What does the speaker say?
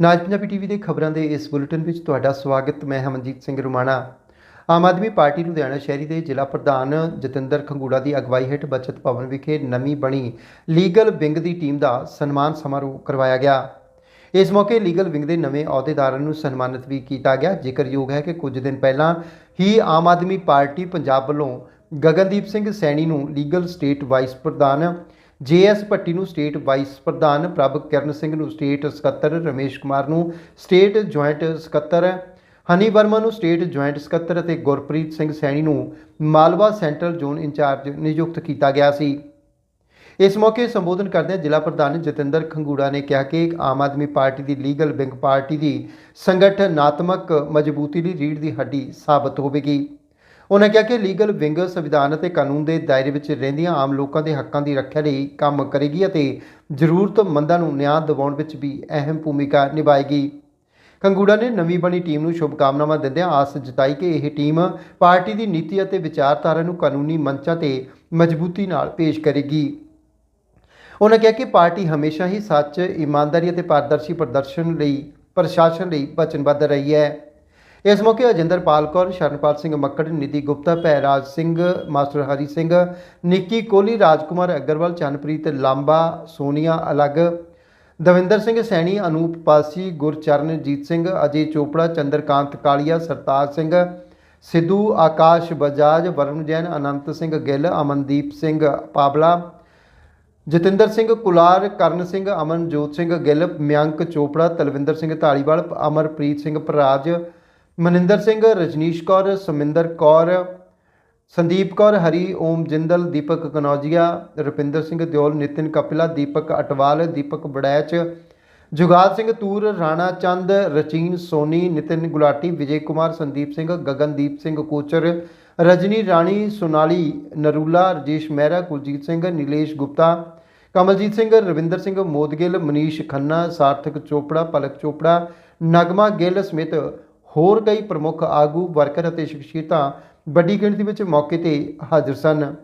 ਨਾਜ Punjabi TV ਦੇ ਖਬਰਾਂ ਦੇ ਇਸ ਬੁਲੇਟਿਨ ਵਿੱਚ ਤੁਹਾਡਾ ਸਵਾਗਤ, ਮੈਂ ਹਮਨਜੀਤ ਸਿੰਘ ਰੁਮਾਣਾ। ਆਮ ਆਦਮੀ ਪਾਰਟੀ ਲੁਧਿਆਣਾ ਸ਼ਹਿਰੀ ਦੇ ਜ਼ਿਲ੍ਹਾ ਪ੍ਰਧਾਨ ਜਤਿੰਦਰ ਖੰਗੂੜਾ ਦੀ ਅਗਵਾਈ ਹੇਠ ਬਚਤ ਭਵਨ ਵਿਖੇ ਨਵੀਂ ਬਣੀ ਲੀਗਲ ਵਿੰਗ ਦੀ ਟੀਮ ਦਾ ਸਨਮਾਨ ਸਮਾਰੋਹ ਕਰਵਾਇਆ ਗਿਆ। ਇਸ ਮੌਕੇ ਲੀਗਲ ਵਿੰਗ ਦੇ ਨਵੇਂ ਅਹੁਦੇਦਾਰਾਂ ਨੂੰ ਸਨਮਾਨਿਤ ਵੀ ਕੀਤਾ ਗਿਆ। ਜ਼ਿਕਰਯੋਗ ਹੈ ਕਿ ਕੁਝ ਦਿਨ ਪਹਿਲਾਂ ਹੀ ਆਮ ਆਦਮੀ ਪਾਰਟੀ ਪੰਜਾਬ ਵੱਲੋਂ ਗਗਨਦੀਪ ਸਿੰਘ ਸੈਣੀ ਨੂੰ ਲੀਗਲ ਸਟੇਟ ਵਾਈਸ ਪ੍ਰਧਾਨ ਜੇਐਸ ਭੱਟੀ ਨੂੰ ਸਟੇਟ ਵਾਈਸ ਪ੍ਰਧਾਨ ਪ੍ਰਭ ਕਿਰਨ ਸਿੰਘ ਨੂੰ ਸਟੇਟ ਸਕੱਤਰ ਰਮੇਸ਼ ਕੁਮਾਰ ਨੂੰ ਸਟੇਟ ਜੁਆਇੰਟ ਸਕੱਤਰ ਹਨੀ ਵਰਮਾ ਨੂੰ ਸਟੇਟ ਜੁਆਇੰਟ ਸਕੱਤਰ ਅਤੇ ਗੁਰਪ੍ਰੀਤ ਸਿੰਘ ਸੈਣੀ ਨੂੰ ਮਾਲਵਾ ਸੈਂਟਰਲ ਜ਼ੋਨ ਇੰਚਾਰਜ ਨਿਯੁਕਤ ਕੀਤਾ ਗਿਆ ਸੀ। ਇਸ ਮੌਕੇ ਸੰਬੋਧਨ ਕਰਦਿਆਂ ਜ਼ਿਲ੍ਹਾ ਪ੍ਰਧਾਨ ਜਤਿੰਦਰ ਖੰਗੂੜਾ ਨੇ ਕਿਹਾ ਕਿ ਆਮ ਆਦਮੀ ਪਾਰਟੀ ਦੀ ਲੀਗਲ ਵਿੰਗ ਪਾਰਟੀ ਦੀ ਸੰਗਠਨਾਤਮਕ ਮਜ਼ਬੂਤੀ ਲਈ ਰੀੜ੍ਹ ਦੀ ਹੱਡੀ ਸਾਬਤ ਹੋਵੇਗੀ। ਉਹਨਾਂ ਕਿਹਾ ਕਿ ਲੀਗਲ ਵਿੰਗ ਸੰਵਿਧਾਨ ਅਤੇ ਕਾਨੂੰਨ ਦੇ ਦਾਇਰੇ ਵਿੱਚ ਰਹਿੰਦੀਆਂ ਆਮ ਲੋਕਾਂ ਦੇ ਹੱਕਾਂ ਦੀ ਰੱਖਿਆ ਲਈ ਕੰਮ ਕਰੇਗੀ ਅਤੇ ਜ਼ਰੂਰਤਮੰਦਾਂ ਨੂੰ ਨਿਆਂ ਦਿਵਾਉਣ ਵਿੱਚ ਵੀ ਅਹਿਮ ਭੂਮਿਕਾ ਨਿਭਾਏਗੀ। ਕੰਗੂੜਾ ਨੇ ਨਵੀਂ ਬਣੀ ਟੀਮ ਨੂੰ ਸ਼ੁਭਕਾਮਨਾਵਾਂ ਦਿੰਦਿਆਂ ਆਸ ਜਤਾਈ ਕਿ ਇਹ ਟੀਮ ਪਾਰਟੀ ਦੀ ਨੀਤੀ ਅਤੇ ਵਿਚਾਰਧਾਰਾ ਨੂੰ ਕਾਨੂੰਨੀ ਮੰਚਾਂ ਤੇ ਮਜ਼ਬੂਤੀ ਨਾਲ ਪੇਸ਼ ਕਰੇਗੀ। ਉਹਨਾਂ ਕਿਹਾ ਕਿ ਪਾਰਟੀ ਹਮੇਸ਼ਾ ਹੀ ਸੱਚ, ਇਮਾਨਦਾਰੀ ਅਤੇ ਪਾਰਦਰਸ਼ੀ ਪ੍ਰਦਰਸ਼ਨ ਲਈ, ਪ੍ਰਸ਼ਾਸਨ ਲਈ ਵਚਨਬੱਧ ਰਹੀ ਹੈ। ਇਸ ਮੌਕੇ ਅਜਿੰਦਰਪਾਲ ਕੌਰ ਸ਼ਰਨਪਾਲ ਸਿੰਘ ਮੱਕੜ ਨਿਧੀ ਗੁਪਤਾ ਭੈਰਾਜ ਸਿੰਘ ਮਾਸਟਰ ਹਰੀ ਸਿੰਘ ਨਿੱਕੀ ਕੋਹਲੀ ਰਾਜਕੁਮਾਰ ਅਗਰਵਾਲ ਚੰਨਪ੍ਰੀਤ ਲਾਂਬਾ ਸੋਨੀਆ ਅਲੱਗ ਦਵਿੰਦਰ ਸਿੰਘ ਸੈਣੀ ਅਨੂਪ ਪਾਸੀ ਗੁਰਚਰਨਜੀਤ ਸਿੰਘ ਅਜੇ ਚੋਪੜਾ ਚੰਦਰਕਾਂਤ ਕਾਲੀਆ ਸਰਤਾਜ ਸਿੰਘ ਸਿੱਧੂ ਆਕਾਸ਼ ਬਜਾਜ ਵਰੁਣ ਜੈਨ ਅਨੰਤ ਸਿੰਘ ਗਿੱਲ ਅਮਨਦੀਪ ਸਿੰਘ ਪਾਬਲਾ ਜਤਿੰਦਰ ਸਿੰਘ ਕੁਲਾਰ ਕਰਨ ਸਿੰਘ ਅਮਨਜੋਤ ਸਿੰਘ ਗਿੱਲ ਮਿਆਂਕ ਚੋਪੜਾ ਤਲਵਿੰਦਰ ਸਿੰਘ ਢਾਲੀਵਾਲ ਅਮਰਪ੍ਰੀਤ ਸਿੰਘ ਭਰਾਜ ਮਨਿੰਦਰ ਸਿੰਘ, ਰਜਨੀਸ਼ ਕੌਰ, ਸੁਮਿੰਦਰ ਕੌਰ, ਸੰਦੀਪ ਕੌਰ, ਹਰੀ ਓਮ ਜਿੰਦਲ, ਦੀਪਕ ਕਨੌਜੀਆ, ਰੁਪਿੰਦਰ ਸਿੰਘ ਦਿਓਲ, ਨਿਤਿਨ ਕਪਿਲਾ, ਦੀਪਕ ਅਟਵਾਲ, ਦੀਪਕ ਬੜੈਚ ਜੁਗਾਲ ਸਿੰਘ ਤੂਰ, ਰਾਣਾ ਚੰਦ, ਰਚੀਨ ਸੋਨੀ, ਨਿਤਿਨ ਗੁਲਾਟੀ, ਵਿਜੇ ਕੁਮਾਰ, ਸੰਦੀਪ ਸਿੰਘ, ਗਗਨਦੀਪ ਸਿੰਘ ਕੋਚਰ, ਰਜਨੀ ਰਾਣੀ, ਸੋਨਾਲੀ, ਨਰੂਲਾ, ਰਜੇਸ਼ ਮਹਿਰਾ, ਕੁਲਜੀਤ ਸਿੰਘ, ਨਿਲੇਸ਼ ਗੁਪਤਾ, ਕਮਲਜੀਤ ਸਿੰਘ, ਰਵਿੰਦਰ ਸਿੰਘ ਮੋਦਗਿੱਲ, ਮਨੀਸ਼ ਖੰਨਾ, ਸਾਰਥਕ ਚੋਪੜਾ, ਪਲਕ ਚੋਪੜਾ, ਨਗਮਾ ਗਿੱਲ ਸਮਿਤ ਹੋਰ ਕਈ ਪ੍ਰਮੁੱਖ ਆਗੂ ਵਰਕਰ ਅਤੇ ਸ਼ਖਸੀਅਤਾਂ ਵੱਡੀ ਗਿਣਤੀ ਵਿੱਚ ਮੌਕੇ ਤੇ ਹਾਜ਼ਰ ਸਨ।